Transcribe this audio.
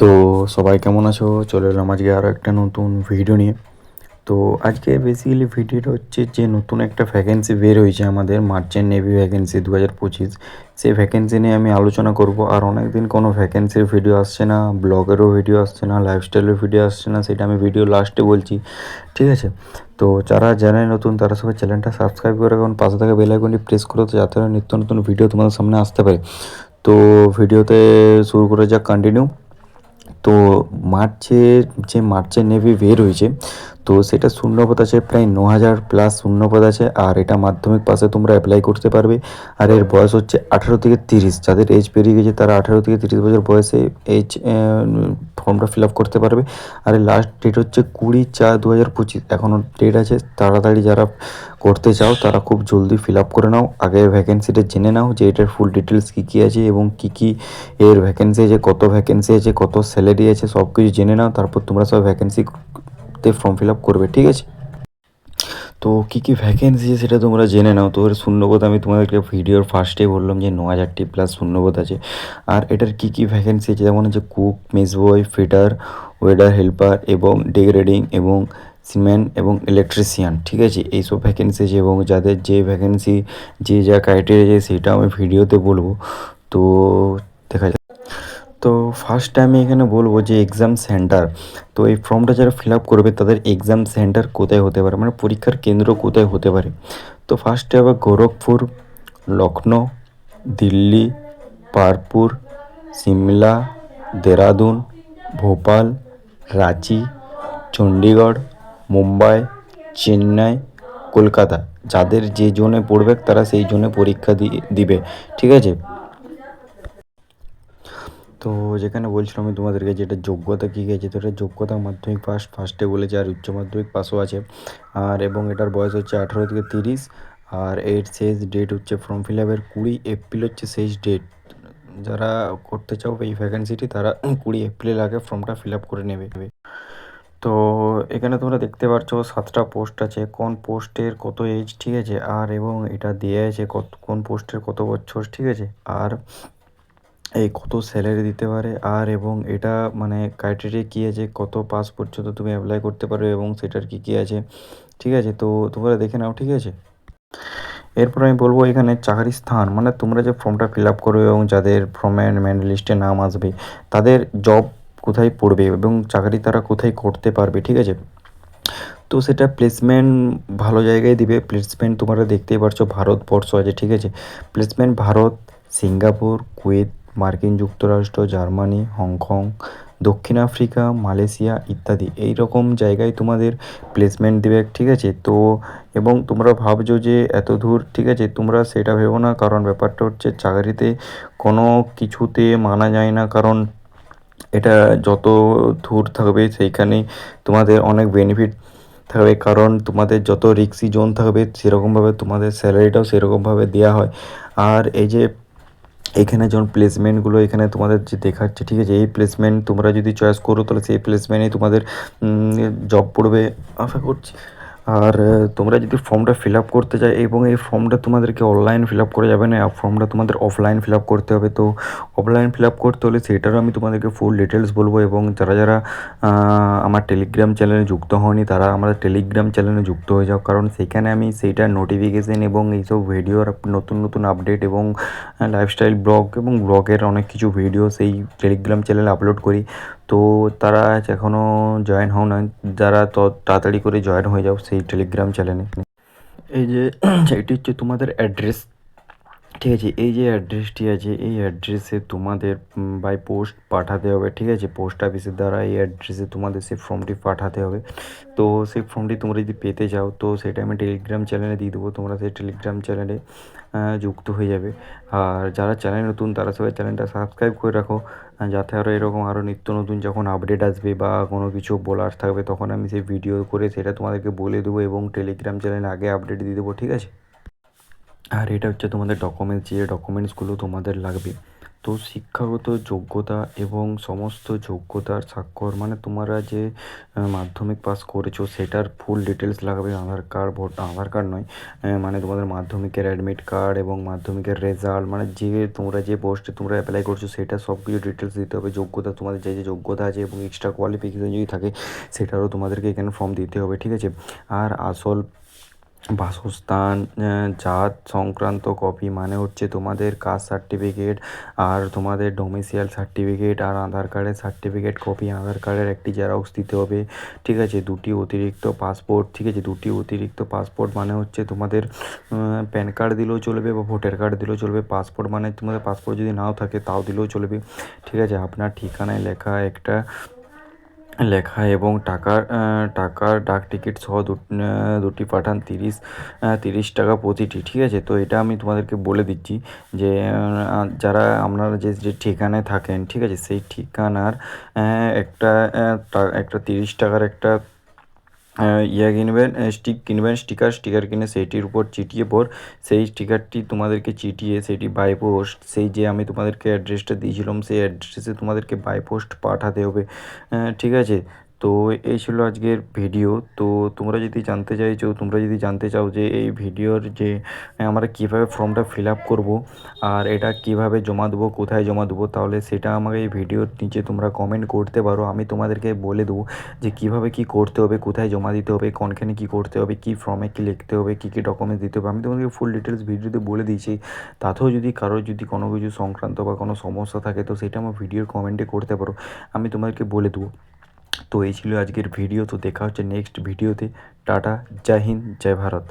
তো সবাই কেমন আছো? চলে এলাম আজকে আরও একটা নতুন ভিডিও নিয়ে। তো আজকে বেসিক্যালি ভিডিওটা হচ্ছে যে নতুন একটা ভ্যাকেন্সি বের হয়েছে আমাদের মার্চেন্ট নেভি ভ্যাকেন্সি দু হাজার পঁচিশ। সেই ভ্যাকেন্সি নিয়ে আমি আলোচনা করব। আর অনেক দিন কোনো ভ্যাকেন্সির ভিডিও আসছে না ব্লগেরও ভিডিও আসছে না লাইফস্টাইলের ভিডিও আসছে না, সেটা আমি ভিডিও লাস্টে বলছি। ঠিক আছে? তো যারা জানায় নতুন, তারা সবাই চ্যানেলটা সাবস্ক্রাইব করে রাখুন পাশে থাকা বেল আইকনটি প্রেস করো তো যাতে নিত্য নতুন ভিডিও তোমাদের সামনে আসতে পারে। তো ভিডিওতে শুরু করে যাক কন্টিনিউ তো মার্চে যে মার্চে নেভি বের হয়েছে, তো সেটা শূন্যপদ আছে, প্রায় ন হাজার প্লাস শূন্যপদ আছে, আর এটা মাধ্যমিক পাশে তোমরা অ্যাপ্লাই করতে পারবে। আর এর বয়স হচ্ছে আঠারো থেকে তিরিশ, যাদের এজ পেরিয়ে গেছে তারা আঠারো থেকে তিরিশ বছর বয়সে এজ ফর্মটা ফিল আপ করতে পারবে। আর লাস্ট ডেট হচ্ছে কুড়ি চার দু হাজার পঁচিশ। এখনও ডেট আছে, তাড়াতাড়ি যারা করতে চাও, তারা খুব জলদি ফিল আপ করে নাও। আগে ভ্যাকেন্সিটা জেনে নাও যে এটার ফুল ডিটেলস কী কী আছে এবং কী কী এর ভ্যাকেন্সি আছে, কত ভ্যাকেন্সি আছে, কত স্যালারি আছে সব কিছু জেনে নাও, তারপর তোমরা সব ভ্যাকেন্সিতে ফর্ম ফিল আপ করবে, ঠিক আছে? তো কী কী ভ্যাকেন্সি সেটা তোমরা জেনে নাও। তো এর শূন্যবোধ আমি তোমাদেরকে ভিডিওর ফার্স্টেই বললাম যে ন হাজারটি প্লাস শূন্যবোধ আছে। আর এটার কী কী ভ্যাকেন্সি আছে? যেমন হচ্ছে cook mess boy fitter welder helper এবং ডেগ্রেডিং এবং সিমেন্ট এবং ইলেকট্রিশিয়ান ঠিক আছে? এইসব ভ্যাকেন্সি আছে এবং যাদের যে ভ্যাকেন্সি যে যা ক্রাইটেরিয়া আছে সেটা আমি ভিডিওতে বলব। তো দেখা তো ফার্স্ট আমি এখানে বলব যে এক্সাম সেন্টার তো এই ফর্মটা যারা ফিল আপ করবে তাদের এক্সাম সেন্টার কোথায় হতে পারে? মানে পরীক্ষার কেন্দ্র কোথায় হতে পারে? তো ফার্স্টে হবে গোরখপুর লখনৌ দিল্লি, পারপুর, সিমলা, দেরাদুন, ভোপাল, রাঁচি চণ্ডীগড় মুম্বাই, চেন্নাই, কলকাতা। যাদের যে জোনে পড়বে তারা সেই জোনে পরীক্ষা দিবে। ঠিক আছে? তো যেখানে বলছিলাম আমি তোমাদেরকে যেটা যোগ্যতা কী গেছে, তো এটা যোগ্যতা মাধ্যমিক পাস ফার্স্টে বলেছে আর উচ্চ মাধ্যমিক পাসও আছে। আর এবং এটার বয়স হচ্ছে আঠেরো থেকে তিরিশ, আর এর শেষ ডেট হচ্ছে ফর্ম ফিল আপের কুড়ি এপ্রিল হচ্ছে শেষ ডেট যারা করতে চাও এই ভ্যাকেন্সিটি তারা কুড়ি এপ্রিল আগে ফর্মটা ফিল আপ করে নেবে। তো এখানে তোমরা দেখতে পাচ্ছ সাতটা পোস্ট আছে, কোন পোস্টের কত এজ ঠিক আছে? আর এবং এটা দেওয়া আছে কত, কোন পোস্টের কত বছর, ঠিক আছে? আর এই কত স্যালারি দিতে পারে? আর এবং এটা মানে ক্রাইটেরিয়া কী আছে? কত পাস পর্যন্ত তুমি অ্যাপ্লাই করতে পারো এবং সেটার কী কী আছে? ঠিক আছে, তো তোমরা দেখে নাও, ঠিক আছে? এরপর আমি বলব এখানে চাকরির স্থান মানে তোমরা যে ফর্মটা ফিল আপ করবে এবং যাদের ফর্মের ম্যান লিস্টে নাম আসবে, তাদের জব কোথায় পড়বে এবং চাকরি তারা কোথায় করতে পারবে, ঠিক আছে? তো সেটা প্লেসমেন্ট ভালো জায়গায় দিবে। প্লেসমেন্ট তোমরা দেখতেই পারছ ভারতবর্ষ আছে, ঠিক আছে? প্লেসমেন্ট ভারত, সিঙ্গাপুর, কুয়েত মার্কিন যুক্তরাষ্ট্র, জার্মানি, হংকং, দক্ষিণ আফ্রিকা, মালয়েশিয়া ইত্যাদি। এই রকম জায়গায় তোমাদের প্লেসমেন্ট দেবে, ঠিক আছে? তো, এবং তোমরা ভাবছ যে এত দূর, ঠিক আছে? তোমরা সেটা ভেবো না, কারণ ব্যাপারটা হচ্ছে চাকরিতে কোনো কিছুতে মানা যায় না, কারণ এটা যত দূর থাকবে সেইখানে তোমাদের অনেক বেনিফিট থাকবে, কারণ তোমাদের যত রিক্সি জোন থাকবে, সেরকমভাবে তোমাদের স্যালারিটাও সেরকমভাবে দেওয়া হয়। আর এই যে এখানে যেমন প্লেসমেন্টগুলো এখানে তোমাদের যে দেখাচ্ছে, ঠিক আছে? এই প্লেসমেন্ট তোমরা যদি চয়েস করো, তাহলে সেই প্লেসমেন্টেই তোমাদের জব পড়বে, আশা করছি। আর তোমরা যদি ফর্মটা ফিল আপ করতে চাই এবং এই ফর্মটা তোমাদেরকে অনলাইন ফিল আপ করা যাবে না ফর্মটা তোমাদের অফলাইন ফিল আপ করতে হবে। তো অফলাইন ফিল আপ করতে হলে সেটারও আমি তোমাদেরকে ফুল ডিটেলস বলব এবং যারা যারা আমার টেলিগ্রাম চ্যানেলে যুক্ত হয়নি তারা আমাদের টেলিগ্রাম চ্যানেলে যুক্ত হয়ে যাও। কারণ সেখানে আমি সেইটার নোটিফিকেশান এবং এইসব ভিডিওর নতুন নতুন আপডেট এবং লাইফস্টাইল ব্লগ এবং ব্লগের অনেক কিছু ভিডিও সেই টেলিগ্রাম চ্যানেলে আপলোড করি। তো তারা এখনও জয়েন হও না যারা তো তাড়াতাড়ি করে জয়েন হয়ে যাও সেই টেলিগ্রাম চ্যানেলে এই যে এটি হচ্ছে তোমাদের অ্যাড্রেস ঠিক আছে, এই যে অ্যাড্রেসটি আছে, এই অ্যাড্রেসে তোমাদের বাই পোস্ট পাঠাতে হবে, ঠিক আছে? পোস্ট অফিসের দ্বারা এই অ্যাড্রেসে তোমাদের সেই ফর্মটি পাঠাতে হবে। তো সেই ফর্মটি তোমরা যদি পেতে চাও, তো সেটা আমি টেলিগ্রাম চ্যানেলে দিয়ে দেবো, তোমরা সেই টেলিগ্রাম চ্যানেলে যুক্ত হয়ে যাবে। আর যারা চ্যানেল নতুন, তারা সবাই চ্যানেলটা সাবস্ক্রাইব করে রাখো যাতে আরও এরকম আরও নিত্য নতুন যখন আপডেট আসবে বা কোনো কিছু বলার থাকবে, তখন আমি সেই ভিডিও করে সেটা তোমাদেরকে বলে দেবো এবং টেলিগ্রাম চ্যানেলে আগে আপডেট দিয়ে দেবো, ঠিক আছে? আর এটা হচ্ছে তোমাদের ডকুমেন্টস যে ডকুমেন্টসগুলো তোমাদের লাগবে। তো শিক্ষাগত যোগ্যতা এবং সমস্ত যোগ্যতার স্বাক্ষর মানে তোমরা যে মাধ্যমিক পাস করেছ, সেটার ফুল ডিটেলস লাগবে। Aadhaar card vote, Aadhaar card নয় মানে তোমাদের মাধ্যমিকের অ্যাডমিট কার্ড এবং মাধ্যমিকের রেজাল্ট মানে যে তোমরা যে পোস্টে তোমরা অ্যাপ্লাই করছ, সেটা সব কিছু ডিটেলস দিতে হবে। যোগ্যতা, তোমাদের যে যে যোগ্যতা আছে এবং এক্সট্রা কোয়ালিফিকেশান যদি থাকে, সেটারও তোমাদেরকে এখানে ফর্ম দিতে হবে, ঠিক আছে? আর আসল বাসস্থান জাত সংক্রান্ত কপি মানে হচ্ছে তোমাদের কাস্ট সার্টিফিকেট আর তোমাদের ডোমিসিয়াল সার্টিফিকেট আর আধার কার্ডের সার্টিফিকেট কপি আধার কার্ডের একটি জেরক্স দিতে হবে। ঠিক আছে? দুটি অতিরিক্ত পাসপোর্ট ঠিক আছে? দুটি অতিরিক্ত পাসপোর্ট মানে হচ্ছে তোমাদের প্যান কার্ড দিলেও চলবে বা ভোটার কার্ড দিলেও চলবে। পাসপোর্ট মানে তোমাদের পাসপোর্ট যদি নাও থাকে, তাও দিলেও চলবে। ঠিক আছে? আপনার ঠিকানায় লেখা একটা লেখা এবং টাকার টাকার ডাক টিকিট সহ দুটি পাঠান তিরিশ তিরিশ টাকা প্রতিটি, ঠিক আছে? তো এটা আমি তোমাদেরকে বলে দিচ্ছি যে যারা আপনারা যে যে ঠিকানায় থাকেন, ঠিক আছে? সেই ঠিকানার একটা একটা তিরিশ টাকার একটা ইয়ে কিনবেন স্টিক কিনবেন স্টিকার স্টিকার কিনে সেইটির উপর চিটিয়ে পর, সেই স্টিকারটি তোমাদেরকে চিটিয়ে সেটি বাই পোস্ট সেই যে আমি তোমাদেরকে অ্যাড্রেসটা দিয়েছিলাম, সেই অ্যাড্রেসে তোমাদেরকে বাই পোস্ট পাঠাতে হবে। ঠিক আছে? তো এই ছিল আজকের ভিডিও তো তোমরা যদি জানতে চাইছো, তোমরা যদি জানতে চাও যে এই ভিডিওর যে, আমরা কীভাবে ফর্মটা ফিল আপ করব আর এটা কীভাবে জমা দেবো, কোথায় জমা দেবো, তাহলে সেটা আমাকে এই ভিডিওর নিচে তোমরা কমেন্ট করতে পারো। আমি তোমাদেরকে বলে দেবো যে কীভাবে কী করতে হবে, কোথায় জমা দিতে হবে, কোনখানে কী করতে হবে, কী ফর্মে কী লিখতে হবে, কী কী ডকুমেন্টস দিতে হবে। আমি তোমাদেরকে ফুল ডিটেলস ভিডিওতে বলে দিয়েছি। তাতেও যদি কারোর যদি কোনো কিছু সংক্রান্ত বা কোনো সমস্যা থাকে, তো সেটা আমার ভিডিওর কমেন্টে করতে পারো। আমি তোমাদেরকে বলে দেবো। তো এই ছিল আজকের ভিডিও তো দেখা হচ্ছে নেক্সট ভিডিওতে টাটা, জয় হিন্দ, জয় ভারত।